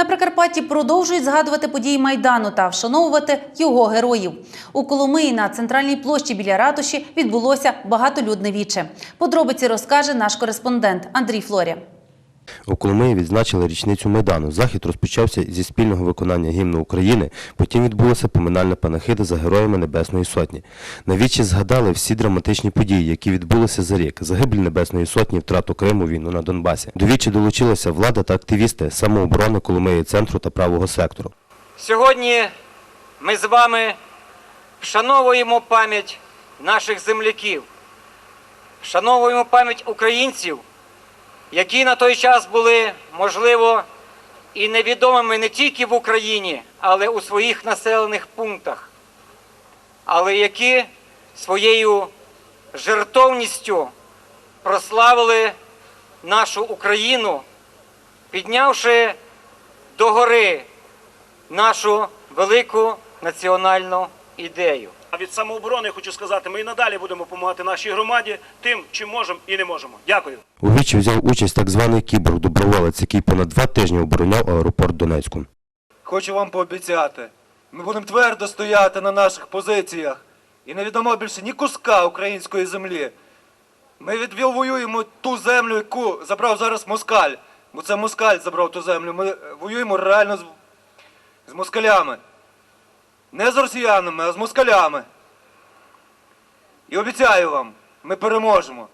На Прикарпатті продовжують згадувати події Майдану та вшановувати його героїв. У Коломиї на центральній площі біля ратуші відбулося багатолюдне віче. Подробиці розкаже наш кореспондент Андрій Флоря. У Коломиї відзначили річницю Майдану. Захід розпочався зі спільного виконання гімну України, потім відбулася поминальна панахида за героями Небесної Сотні. На вічі згадали всі драматичні події, які відбулися за рік. Загибель Небесної Сотні, втрату Криму, війну на Донбасі. До вічі долучилася влада та активісти самооборони Коломиї центру та правого сектору. Сьогодні ми з вами вшановуємо пам'ять наших земляків, вшановуємо пам'ять українців, які на той час були, можливо, і невідомими не тільки в Україні, але у своїх населених пунктах, але які своєю жертовністю прославили нашу Україну, піднявши до гори нашу велику національну ідею. А від самооборони хочу сказати, ми і надалі будемо допомагати нашій громаді тим, чим можемо і не можемо. Дякую. У вічі взяв участь так званий кіборг-доброволець, який понад два тижні обороняв аеропорт Донецьку. Хочу вам пообіцяти, ми будемо твердо стояти на наших позиціях і не віддамо більше ні куска української землі. Ми відвоюємо ту землю, яку забрав зараз москаль. Бо це москаль забрав ту землю. Ми е, воюємо реально з, з москалями. Не з росіянами, а з москалями. І обіцяю вам, ми переможемо.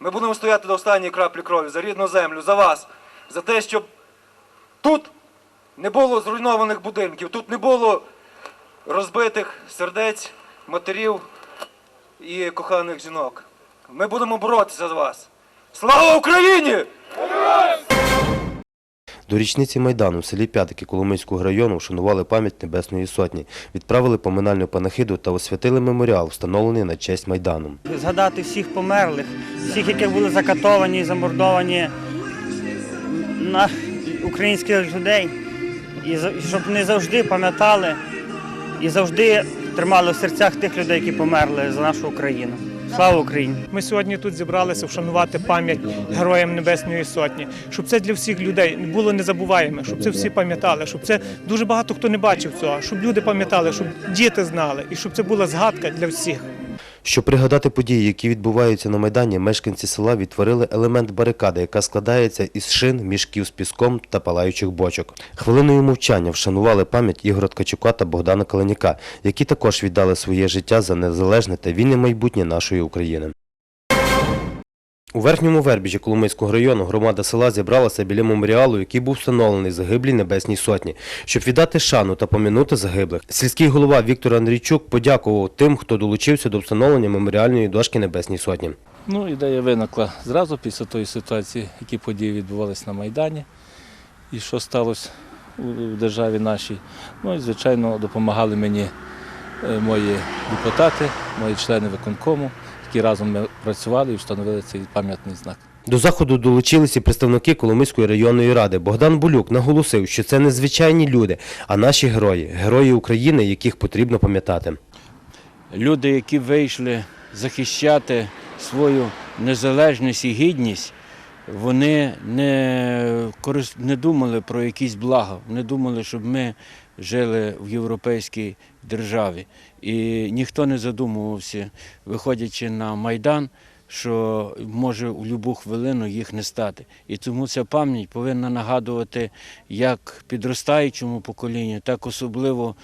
Ми будемо стояти до останньої краплі крові за рідну землю, за вас, за те, щоб тут не було зруйнованих будинків, тут не було розбитих сердець, матерів і коханих жінок. Ми будемо боротися за вас. Слава Україні! До річниці Майдану в селі П'ятики Коломийського району вшанували пам'ять Небесної Сотні, відправили поминальну панахиду та освятили меморіал, встановлений на честь Майдану. згадати всіх померлих, всіх, які були закатовані і замордовані на українських людей, і щоб вони завжди пам'ятали і завжди тримали в серцях тих людей, які померли за нашу Україну. Слава Україні! Ми сьогодні тут зібралися вшанувати пам'ять героям Небесної Сотні, щоб це для всіх людей було незабуваємо, щоб це всі пам'ятали, щоб це дуже багато хто не бачив цього, щоб люди пам'ятали, щоб діти знали, і щоб це була згадка для всіх. Щоб пригадати події, які відбуваються на Майдані, мешканці села відтворили елемент барикади, яка складається із шин, мішків з піском та палаючих бочок. Хвилиною мовчання вшанували пам'ять Ігора Ткачука та Богдана Калиняка, які також віддали своє життя за незалежне та вільне майбутнє нашої України. У верхньому вербіжі Коломийського району громада села зібралася біля меморіалу, який був встановлений загиблій Небесній Сотні, щоб віддати шану та помінути загиблих. Сільський голова Віктор Андрійчук подякував тим, хто долучився до встановлення меморіальної дошки Небесній Сотні. Ну, ідея виникла зразу після тої ситуації, які події відбувалися на Майдані і що сталося у державі нашій. Ну і, звичайно, допомагали мені мої депутати, мої члени виконкому, які разом ми працювали і встановили цей пам'ятний знак. До заходу долучилися представники Коломийської районної ради. Богдан Булюк наголосив, що це не звичайні люди, а наші герої, герої України, яких потрібно пам'ятати. люди, які вийшли захищати свою незалежність і гідність, вони не, не думали про якісь блага, не думали, щоб ми жили в європейській державі. І ніхто не задумувався, виходячи на Майдан, що може в будь-яку хвилину їх не стати. І тому ця пам'ять повинна нагадувати як підростаючому поколінню, так особливо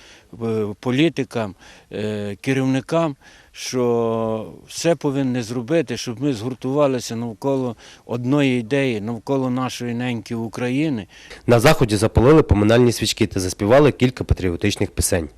е, політикам, е, керівникам, що все повинні зробити, щоб ми згуртувалися навколо одної ідеї, навколо нашої неньки України. На заході запалили поминальні свічки та заспівали кілька патріотичних пісень.